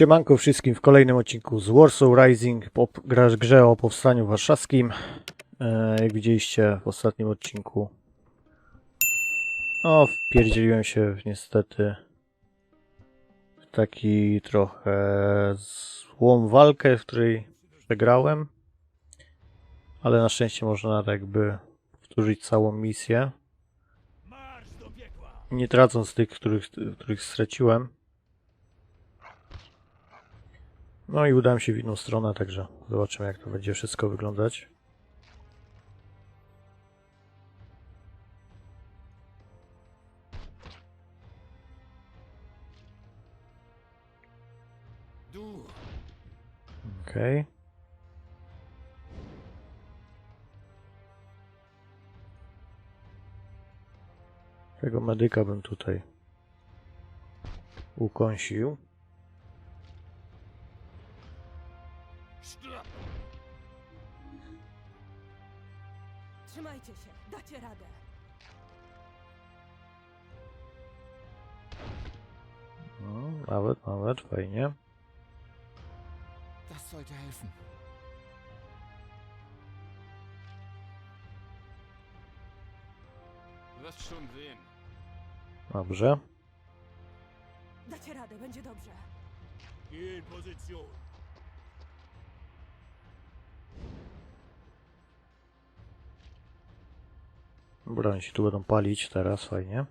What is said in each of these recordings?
Siemanko wszystkim w kolejnym odcinku z Warsaw Rising, po grze o powstaniu warszawskim. E, jak widzieliście w ostatnim odcinku, no wpierdzieliłem się niestety w taki trochę złą walkę, w której przegrałem, ale na szczęście można jakby powtórzyć całą misję, nie tracąc tych, których, których straciłem. No i udałem się w inną stronę, także zobaczymy jak to będzie wszystko wyglądać. Okej. Tego medyka bym tutaj ukąsił. Dacie radę. No, nawet, nawet, fajnie. das sollte helfen. Wirst schon sehen. Dobrze. Dacie radę, będzie dobrze. Geh in Position. Dobra, oni się tu będą palić teraz, fajnie.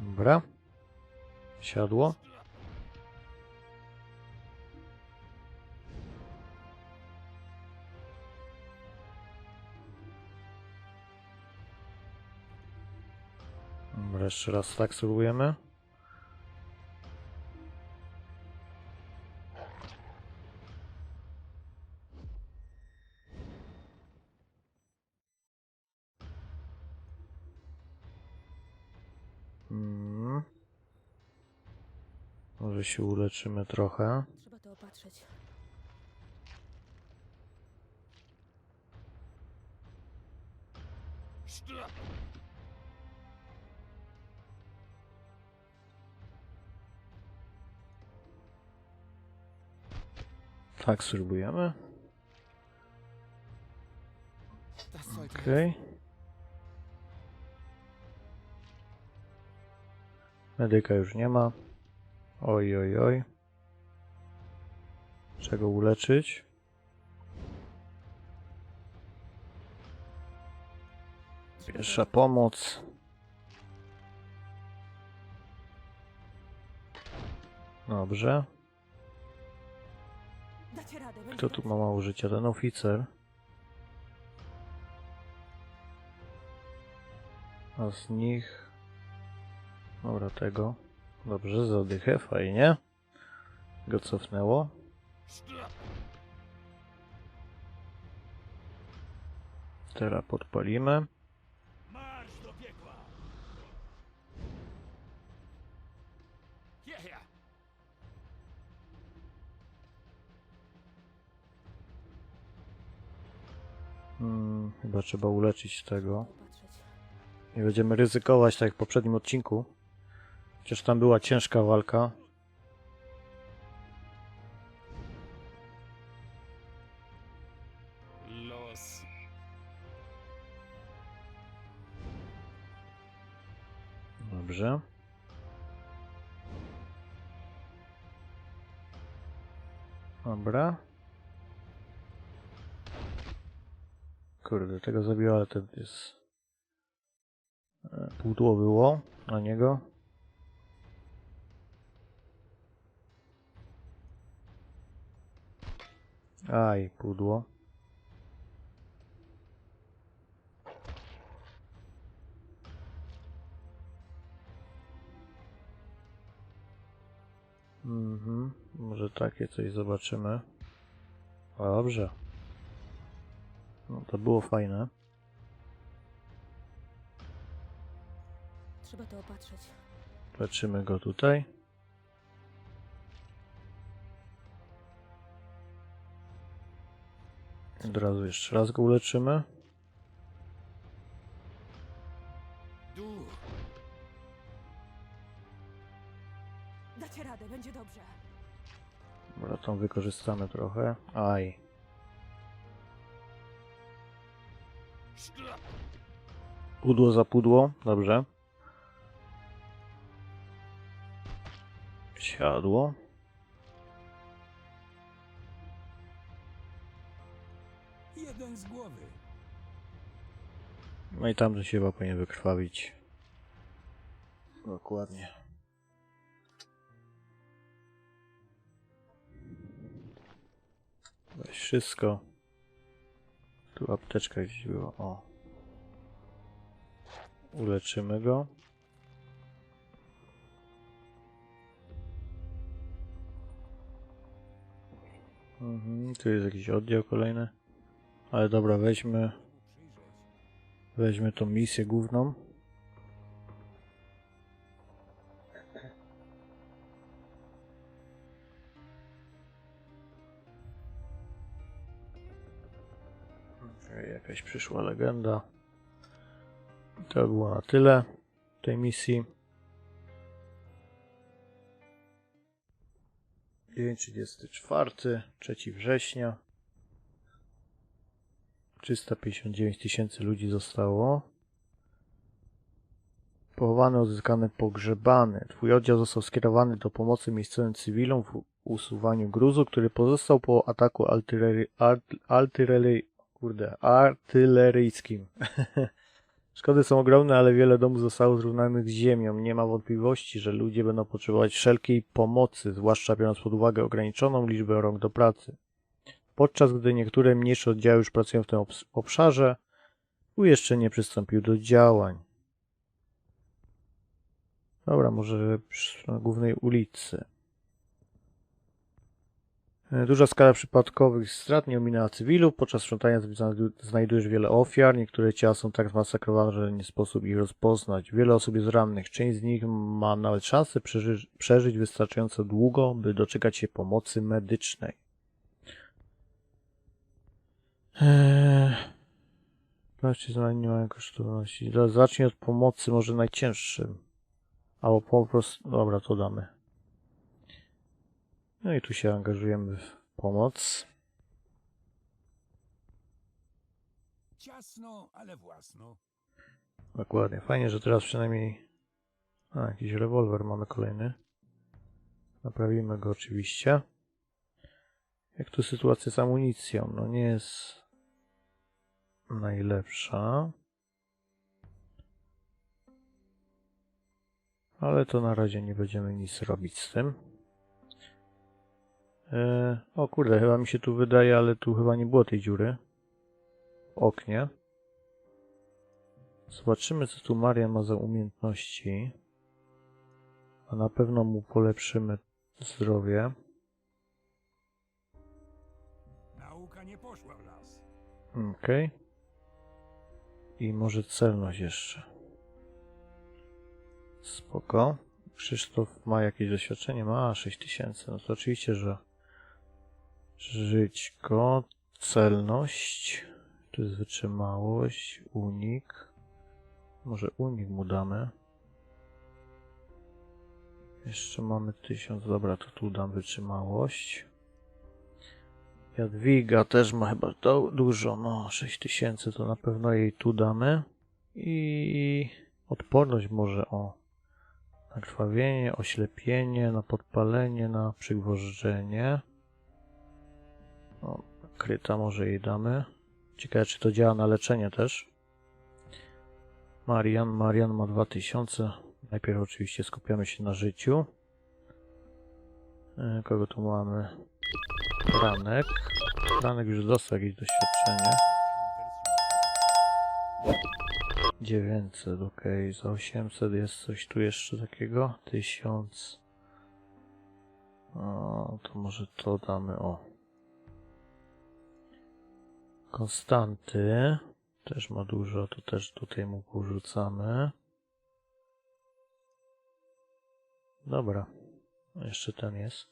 Dobra. Siadło. Jeszcze raz tak spróbujemy. Mm. Może się uleczymy trochę. Trzeba to opatrzeć. Szlap, Tak spróbujemy. Okej. Medyka już nie ma. Oj, oj, oj. Czego uleczyć? Pierwsza pomoc. Dobrze. Kto tu ma mało życia? Ten oficer. A z nich... Dobra, tego. Dobrze, zadychę, fajnie. Go cofnęło. Teraz podpalimy. Hmm, chyba trzeba uleczyć tego. Nie będziemy ryzykować tak jak w poprzednim odcinku. Chociaż tam była ciężka walka. Los. Dobrze. Dobra. Kurde, tego zabiła, ale ten jest... e, Pudło było na niego. Aj, pudło. Mhm, może takie coś zobaczymy. Dobrze. No to było fajne. Trzeba to opatrzeć. Leczymy go tutaj. Od razu jeszcze raz go uleczymy. Dacie radę, będzie dobrze. Dobra, tą wykorzystamy trochę. Aj. Pudło za pudło. Dobrze. Siadło. Jeden z głowy. No i tamten się chyba powinien wykrwawić. Dokładnie. Weź wszystko. Tu apteczka gdzieś była. O. Uleczymy go. Mhm, tu jest jakiś oddział kolejny. Ale dobra, weźmy Weźmy tą misję główną. Jakaś przyszła legenda. To było na tyle tej misji. Dzień 34, 3 września. 359 tysięcy ludzi zostało. Pochowany, odzyskany, pogrzebany. Twój oddział został skierowany do pomocy miejscowym cywilom w usuwaniu gruzu, który pozostał po ataku artylery, art, artylery, kurde, artyleryjskim. Szkody są ogromne, ale wiele domów zostało zrównanych z ziemią. Nie ma wątpliwości, że ludzie będą potrzebować wszelkiej pomocy, zwłaszcza biorąc pod uwagę ograniczoną liczbę rąk do pracy. Podczas gdy niektóre mniejsze oddziały już pracują w tym obs- obszarze, tu jeszcze nie przystąpił do działań. Dobra, może na głównej ulicy. E, Duża skala przypadkowych strat nie ominęła cywilów. Podczas sprzątania znajdu- znajdujesz wiele ofiar. Niektóre ciała są tak zmasakrowane, że nie sposób ich rozpoznać. Wiele osób jest rannych. Część z nich ma nawet szansę przeży- przeżyć wystarczająco długo, by doczekać się pomocy medycznej. Eee... Nie mają kosztowności. Zacznij od pomocy, może najcięższym. Albo po prostu... Dobra, to damy. No i tu się angażujemy w pomoc. Ciasno, ale własno. Dokładnie. Fajnie, że teraz przynajmniej... A, jakiś rewolwer mamy kolejny. Naprawimy go oczywiście. Jak tu sytuacja z amunicją? No nie jest najlepsza. Ale to na razie nie będziemy nic robić z tym. E, o kurde, chyba mi się tu wydaje, ale tu chyba nie było tej dziury. W oknie. Zobaczymy, co tu Marian ma za umiejętności. A na pewno mu polepszymy zdrowie. Nauka nie poszła w las. Okej. I może celność jeszcze. Spoko. Krzysztof ma jakieś doświadczenie? Ma 6000. No to oczywiście, że żyćko, celność, tu jest wytrzymałość, unik. Może unik mu damy. Jeszcze mamy 1000. Dobra, to tu dam wytrzymałość. Jadwiga też ma chyba do, dużo, no 6000 to na pewno jej tu damy. I odporność może o na krwawienie, oślepienie, na podpalenie, na przygwożdżenie. O, kryta może jej damy. Ciekawe czy to działa na leczenie też. Marian, Marian ma 2000. Najpierw oczywiście skupiamy się na życiu. E, Kogo tu mamy? Ranek. Ranek już dostał jakieś doświadczenie. 900, ok. Za 800 jest coś tu jeszcze takiego. 1000. O, to może to damy. O. Konstanty. Też ma dużo, to też tutaj mu porzucamy. Dobra. Jeszcze ten jest.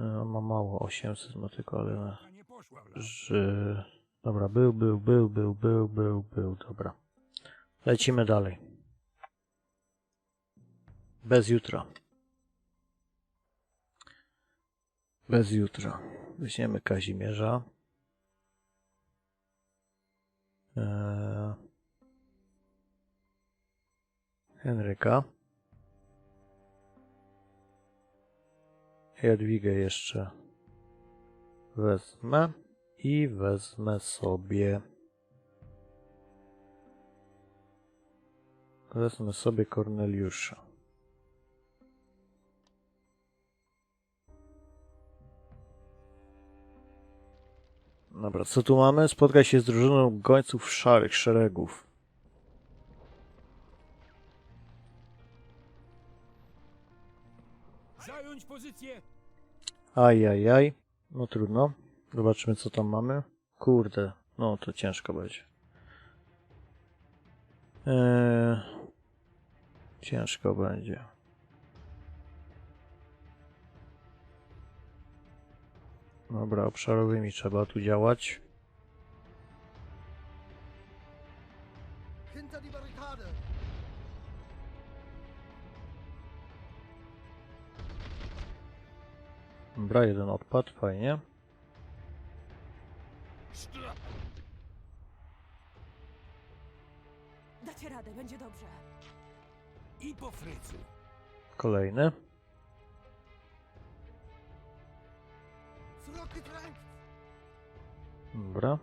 E, On ma mało, 800 ma tylko, ale że... Dobra, był, był, był, był, był, był, był, dobra. Lecimy dalej. Bez jutra. Bez jutra. Weźmiemy Kazimierza. Eee... Henryka. Jadwigę jeszcze wezmę i wezmę sobie wezmę sobie Korneliusza. Dobra, co tu mamy? Spotkaj się z drużyną gońców szarych szeregów. Zająć pozycję! Ajajaj. No trudno. Zobaczymy co tam mamy. Kurde, no to ciężko będzie. Eee, ciężko będzie. Dobra, obszarowymi trzeba tu działać. Dobra, jeden odpad, fajnie. Dacie radę, będzie dobrze. I po frycu. Kolejny. Dobra.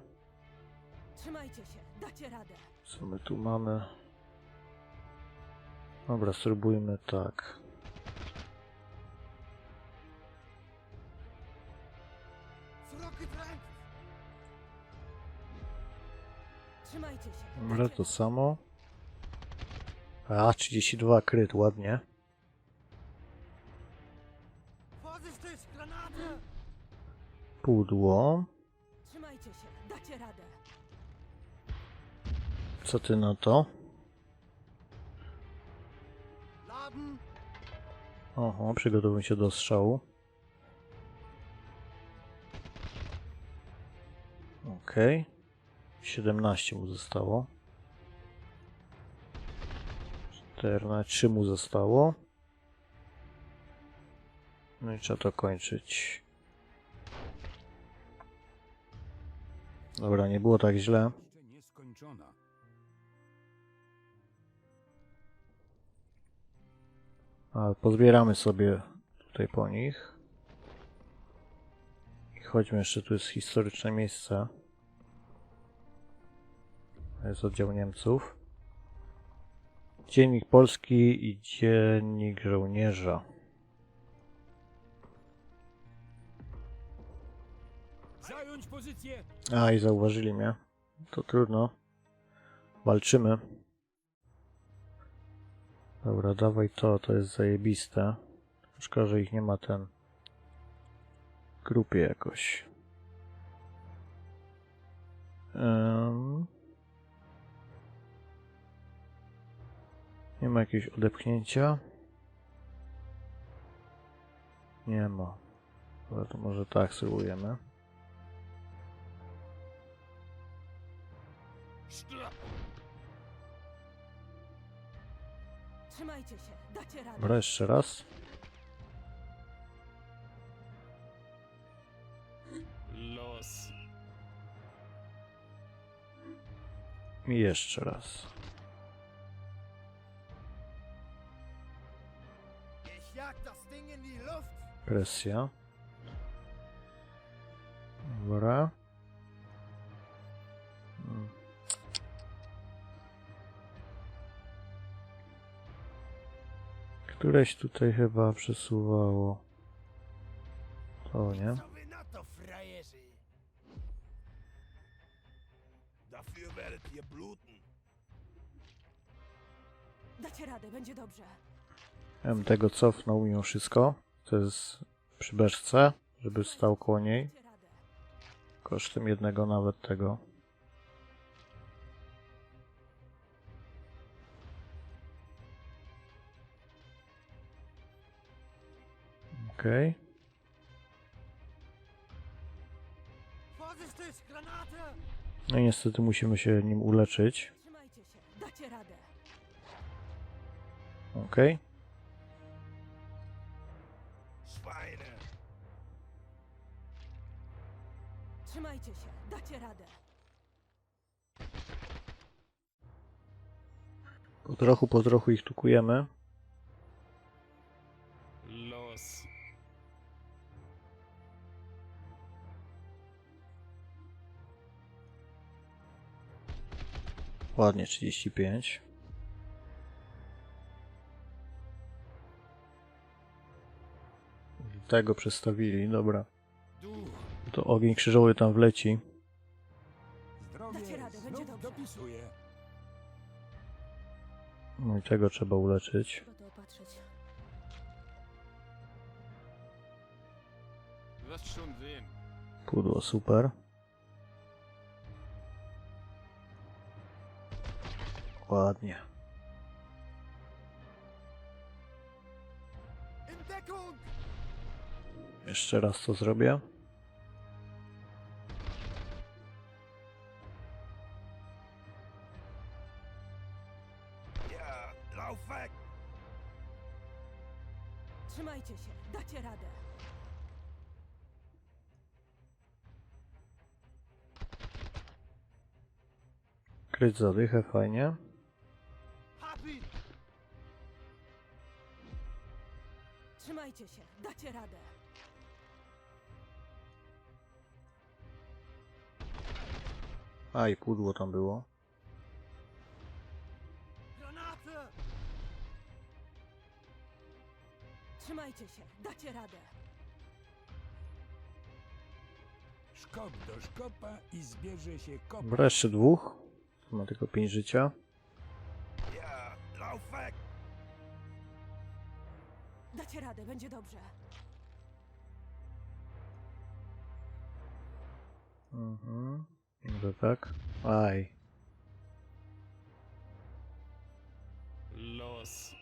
Trzymajcie się, dacie radę. Co my tu mamy? Dobra, spróbujmy tak. Trzymajcie się. Dobra, dacie to samo. A, 32 kryt, ładnie. Pudło. Co ty na to? Oho, przygotowuję się do strzału. Okej. 17 mu zostało. 14, 3 mu zostało. No i trzeba to kończyć. Dobra, nie było tak źle. A pozbieramy sobie tutaj po nich. I chodźmy jeszcze, tu jest historyczne miejsce. Jest oddział Niemców. Dziennik Polski i Dziennik Żołnierza. A, i zauważyli mnie. To trudno. Walczymy. Dobra, dawaj to, to jest zajebiste. Szkoda, że ich nie ma ten grupie jakoś. Em. Nie ma jakiegoś odepchnięcia. Nie ma. Dobra, to może tak spróbujemy. Trzymajcie się, dacie radę. Dobra, jeszcze raz. Los! I jeszcze raz. Presja. Któreś tutaj chyba przesuwało. To nie. Co wy na to, frajerzy? Dafür werdet ihr bluten. Dacie radę, będzie dobrze. Ja bym tego cofnął mimo wszystko. To jest przy beczce, żeby stał koło niej. Kosztem jednego nawet tego. Okej. Granate! No i niestety musimy się nim uleczyć. Trzymajcie się, dacie radę. Okej. Schweine! Trzymajcie się, dacie radę. Po trochu, po trochu ich tukujemy. Ładnie, 35. Tego przestawili, dobra. To ogień krzyżowy tam wleci. No i tego trzeba uleczyć. Pudło, super. Ładnie. In Deckung! Jeszcze raz to zrobię. Trzymajcie się, dacie radę. Kryć zadychę, fajnie. Trzymajcie się, dacie radę. A i pudło tam było. Granate! Trzymajcie się, dacie radę. Szkop do szkopa i zbierze się kopa. Jeszcze dwóch. Ma tylko pięć życia. Ja, lauf weg! Dacie radę, będzie dobrze. Mhm. Może tak. Aj. Los.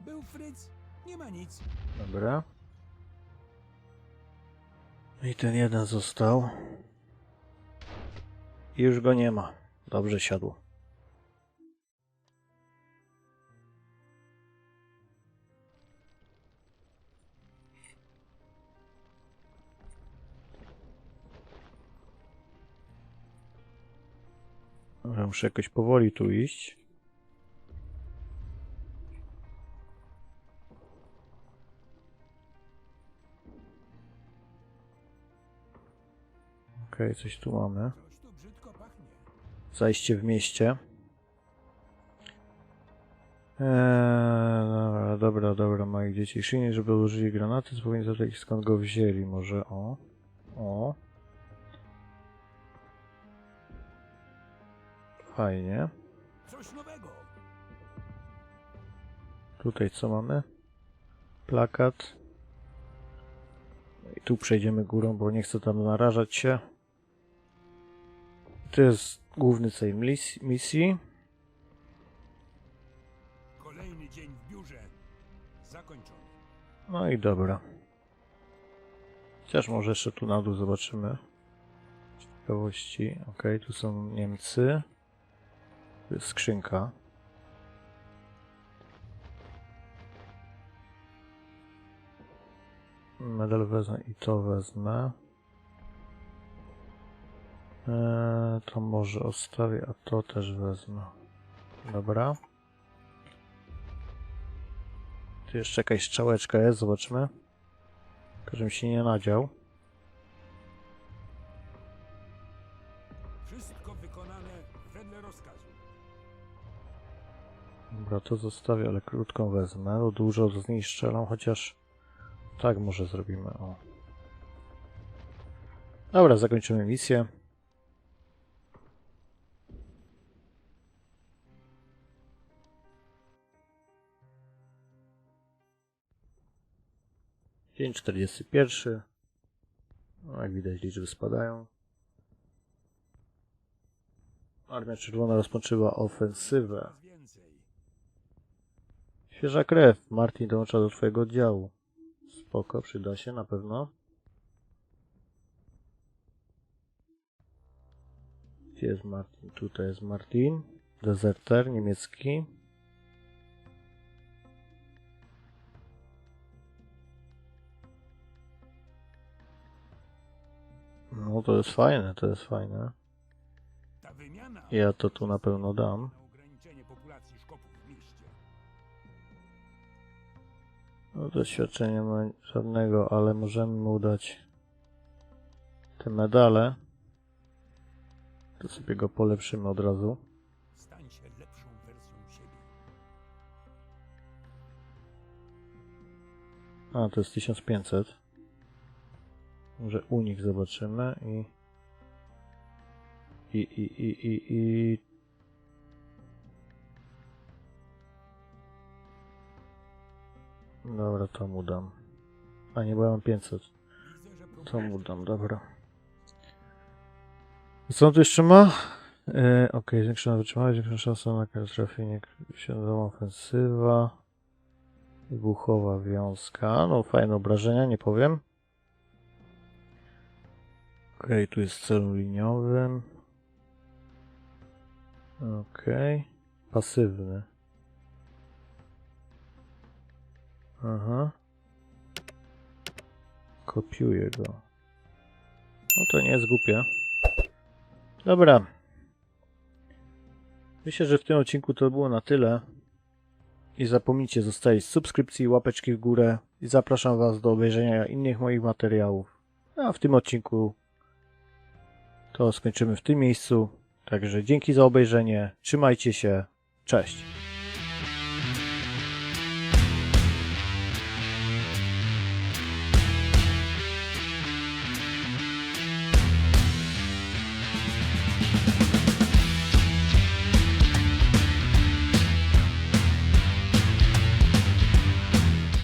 Był Fritz? Nie ma nic. Dobra. I ten jeden został. I już go nie ma. Dobrze siadło. Dobra, muszę jakoś powoli tu iść. Okej, coś tu mamy. Zajście w mieście. Eee, dobra, dobra, dobra, dzieci. Szynie, żeby użyli granaty, powinien zadać skąd go wzięli. Może o. O. Fajnie. Coś nowego. Tutaj co mamy? Plakat. I tu przejdziemy górą, bo nie chcę tam narażać się. To jest główny cel mis- misji. Kolejny dzień w biurze. Zakończony. No i dobra. Chociaż może jeszcze tu na dół zobaczymy. Ciekawości. Ok, tu są Niemcy. Tu jest skrzynka. Medal wezmę i to wezmę. Eee, to może odstawię, a to też wezmę. Dobra. Tu jeszcze jakaś strzałeczka jest, zobaczmy. Tylko, żebym się nie nadział. Wszystko wykonane wedle rozkazu. Dobra, to zostawię, ale krótką wezmę. Dużo z strzelam, chociaż tak może zrobimy. O. Dobra, zakończymy misję. Dzień 41. No, jak widać, liczby spadają. Armia Czerwona rozpoczęła ofensywę. Świeża krew. Martin dołącza do twojego oddziału. spoko, przyda się na pewno. Gdzie jest Martin? Tutaj jest Martin. Deserter niemiecki. To jest fajne, to jest fajne. Ja to tu na pewno dam. No doświadczenia nie ma żadnego, ale możemy mu dać te medale. To sobie go polepszymy od razu. A, to jest 1500. Może unik zobaczymy i... I, i, i, i, i... Dobra, to mu dam. A nie, bo ja mam 500. Widzę, że To mu dam, dobra. Co on tu jeszcze ma? E, ok, zwiększona wytrzymałość, zwiększona szansa na trafienie, świadoma ofensywa, wybuchowa wiązka, no fajne obrażenia, nie powiem. Ok, tu jest cel liniowym. Ok, pasywny. Aha. Kopiuję go. No to nie jest głupie. Dobra. Myślę, że w tym odcinku to było na tyle. I zapomnijcie zostawić subskrypcji, łapeczki w górę. I zapraszam Was do obejrzenia innych moich materiałów. A w tym odcinku to skończymy w tym miejscu. Także dzięki za obejrzenie. Trzymajcie się. Cześć.